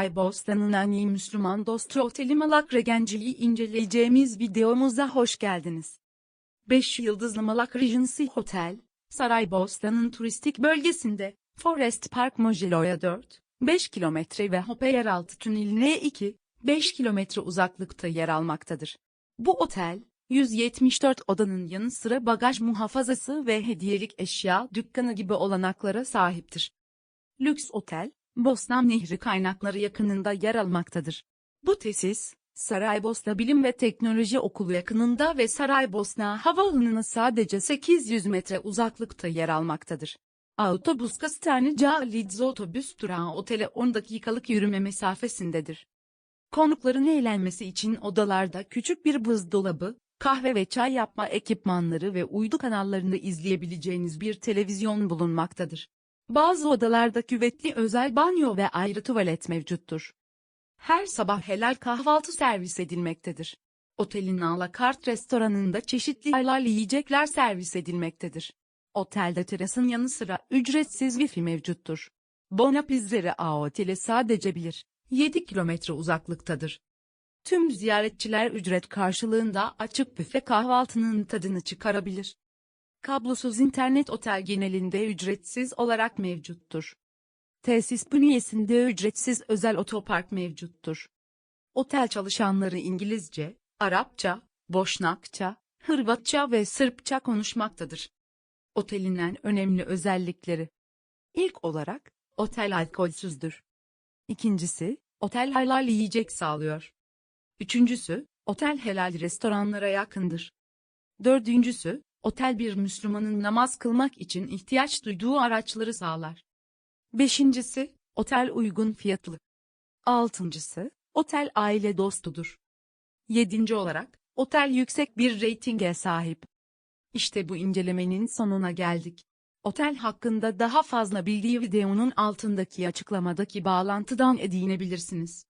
Saraybosna'nın en iyi Müslüman dostu Oteli Malak Regenciliği inceleyeceğimiz videomuza hoş geldiniz. 5 yıldızlı Malak Regency Hotel, Saraybosna'nın turistik bölgesinde, Forest Park Mojilo'ya 4, 5 kilometre ve Hope yeraltı tüneline 2, 5 kilometre uzaklıkta yer almaktadır. Bu otel, 174 odanın yanı sıra bagaj muhafazası ve hediyelik eşya dükkanı gibi olanaklara sahiptir. Lüks otel, Bosna Nehri kaynakları yakınında yer almaktadır. Bu tesis, Saraybosna Bilim ve Teknoloji Okulu yakınında ve Saraybosna Havaalanı'na sadece 800 metre uzaklıkta yer almaktadır. Autobus Kastanica Lids otobüs durağı otele 10 dakikalık yürüme mesafesindedir. Konukların eğlenmesi için odalarda küçük bir buzdolabı, kahve ve çay yapma ekipmanları ve uydu kanallarında izleyebileceğiniz bir televizyon bulunmaktadır. Bazı odalarda küvetli özel banyo ve ayrı tuvalet mevcuttur. Her sabah helal kahvaltı servis edilmektedir. Otelin alakart restoranında çeşitli halal yiyecekler servis edilmektedir. Otelde terasın yanı sıra ücretsiz wifi mevcuttur. Bona Pizzere A otele sadece bilir. 7 kilometre uzaklıktadır. Tüm ziyaretçiler ücret karşılığında açık büfe kahvaltının tadını çıkarabilir. Kablosuz internet otel genelinde ücretsiz olarak mevcuttur. Tesis bünyesinde ücretsiz özel otopark mevcuttur. Otel çalışanları İngilizce, Arapça, Boşnakça, Hırvatça ve Sırpça konuşmaktadır. Otelin en önemli özellikleri. İlk olarak, otel alkolsüzdür. İkincisi, otel halal yiyecek sağlıyor. Üçüncüsü, otel helal restoranlara yakındır. Dördüncüsü, otel bir Müslümanın namaz kılmak için ihtiyaç duyduğu araçları sağlar. Beşincisi, otel uygun fiyatlı. Altıncısı, otel aile dostudur. Yedinci olarak, otel yüksek bir reytinge sahip. İşte bu incelemenin sonuna geldik. Otel hakkında daha fazla bilgiyi videonun altındaki açıklamadaki bağlantıdan edinebilirsiniz.